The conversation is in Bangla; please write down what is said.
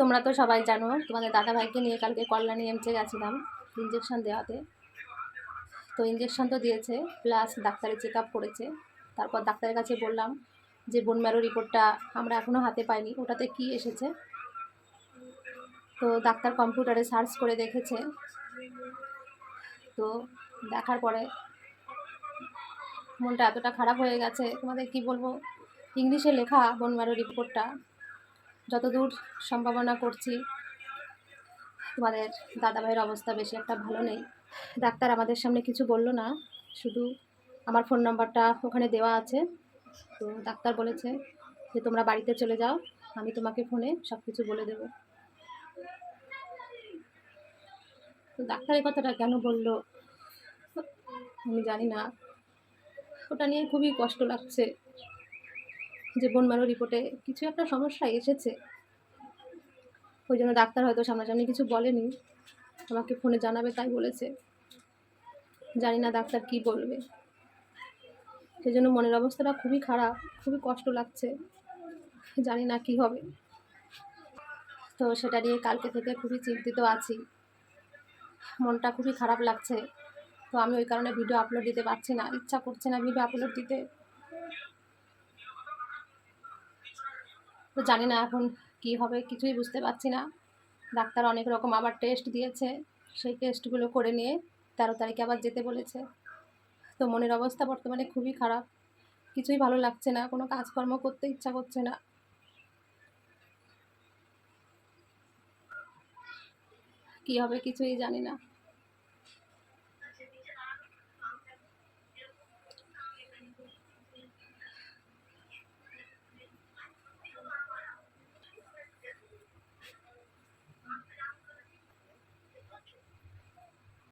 তোমরা তো সবাই জানো, তোমাদের দাদা ভাইকে নিয়ে কালকে কল্যাণী এমচে গেছিলাম ইঞ্জেকশন দেওয়াতে। তো ইঞ্জেকশন তো দিয়েছে প্লাস ডাক্তারের চেক আপ করেছে। তারপর ডাক্তারের কাছে বললাম যে বোন ম্যারো রিপোর্টটা আমরা এখনও হাতে পাইনি, ওটাতে কি এসেছে? তো ডাক্তার কম্পিউটারে সার্চ করে দেখেছে। তো দেখার পরে মনটা এতটা খারাপ হয়ে গেছে, তোমাদের কি বলব? ইংলিশে লেখা বোন ম্যারো রিপোর্টটা যতদূর সম্ভাবনা করছি, তোমাদের দাদাভাইয়ের অবস্থা বেশি একটা ভালো নেই। ডাক্তার আমাদের সামনে কিছু বলল না, শুধু আমার ফোন নাম্বারটা ওখানে দেওয়া আছে। তো ডাক্তার বলেছে যে, তোমরা বাড়িতে চলে যাও, আমি তোমাকে ফোনে সব কিছু বলে দেবো। তো ডাক্তার এই কথাটা কেন বলল? আমি জানি না। ওটা নিয়ে খুবই কষ্ট লাগছে। যে বনমারো রিপোর্টে কিছু একটা সমস্যা এসেছে। ওই জন্য ডাক্তার হয়তো সামনাসামনি কিছু বলেনি। আমাকে ফোনে জানাবে, তাই বলেছে। জানি না ডাক্তার কি বলবে। সেই জন্য মনের অবস্থাটা খুবই খারাপ, খুবই কষ্ট লাগছে। জানি না কি হবে। তো সেটা নিয়ে কালকে থেকে খুবই চিন্তিত আছি। মনটা খুবই খারাপ লাগছে। তো আমি ওই কারণে ভিডিও আপলোড দিতে পারছি না। ইচ্ছা করছে না ভিডিও আপলোড দিতে। তো জানি না এখন কি হবে, কিছুই বুঝতে পারছি না। ডাক্তার অনেক রকম আবার টেস্ট দিয়েছে, সেই টেস্টগুলো করে নিয়ে তেরো তারিখে আবার যেতে বলেছে। তো মনের অবস্থা বর্তমানে খুবই খারাপ। কিছুই ভালো লাগছে না, কোনো কাজকর্ম করতে ইচ্ছা করছে না। কি হবে কিছুই জানি না।